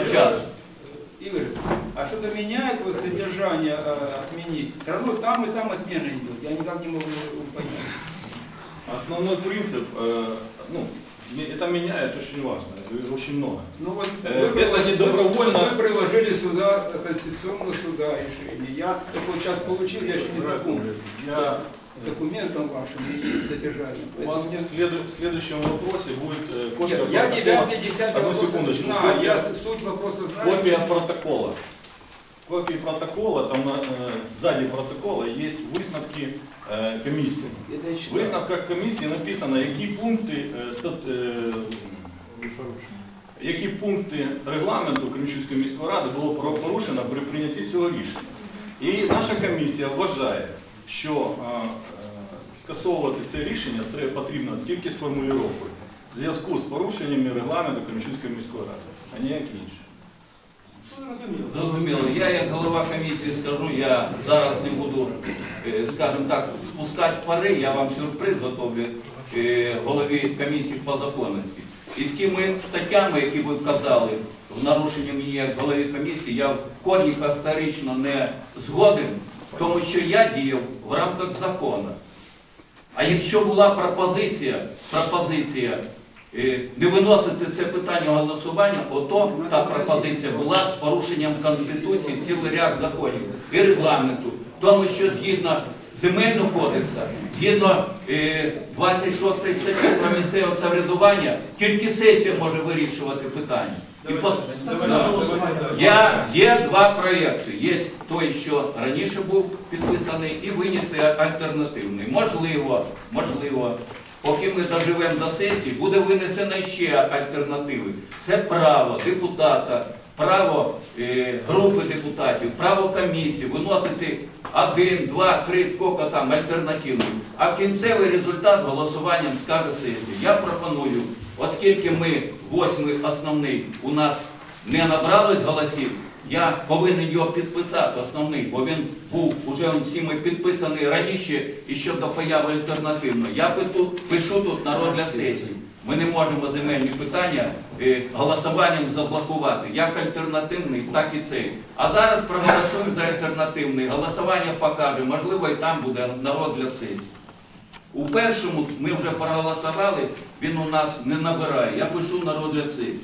по часу. Игорь, а что-то меняет вот содержание э, отменить? Все равно там и там отмена идет. Я никак не могу понять. Основной принцип, э, ну, это меняет очень важно, очень много. Ну вот Э, вы, это не добровольно. Вы приложили сюда э, Конституционного суда решение. Я такой час получил, я еще не знаком Я, документом вашим и содержанием. у вас Поэтому в, следу- в следующем вопросе будет э, копия Нет, я протокола. 9 10 Одну секундочку. знаю, Копия- я суть вопроса знаю. Копия протокола. Копии протокола, там на, э, сзади протокола есть висновки е, комісії. Это я В читаю. висновках комісії написано, які пункти, е, стат- е, які пункти регламенту Кременчуцької міської ради було про- порушено при прийнятті цього рішення. І наша комісія вважає, що е, е, скасовувати це рішення потрібно тільки з формулювання в зв'язку з порушеннями регламенту Кременчуцької міської ради, а ніяк інше. Ну, зрозуміло. Я як голова комісії скажу, я зараз не буду, е, скажімо так, спускати пари, я вам сюрприз готовлю голові комісії по законності. І з тими статтями, які ви вказали, в нарушенні мені як голові комісії, я в корні категорично не згоден, тому що я діяв в рамках закону. А якщо була пропозиція, пропозиція е, не виносити це питання голосування, ото та пропозиція була з порушенням Конституції, цілий ряд законів і регламенту, тому що згідно земельного кодексу, згідно е, 26 статті про місцеве самоврядування, тільки сесія може вирішувати питання. І пос- Я, є два проєкти. Є той, що раніше був підписаний, і винести альтернативний. Можливо, можливо, поки ми доживемо до сесії, буде винесено ще альтернативи. Це право депутата, право е, групи депутатів, право комісії виносити один, два, три, кока там альтернативних. А кінцевий результат голосуванням скаже сесія. Я пропоную, оскільки ми восьмий основний у нас не набралось голосів, я повинен його підписати, основний, бо він був уже всіми підписаний раніше і ще до появи альтернативної. Я питу- пишу тут на розгляд сесії. Ми не можемо земельні питання е, голосуванням заблокувати, як альтернативний, так і цей. А зараз проголосуємо за альтернативний. Голосування покаже, можливо, і там буде на розгляд сесії. У першому ми вже проголосували, він у нас не набирає. Я пишу на розгляд сесії.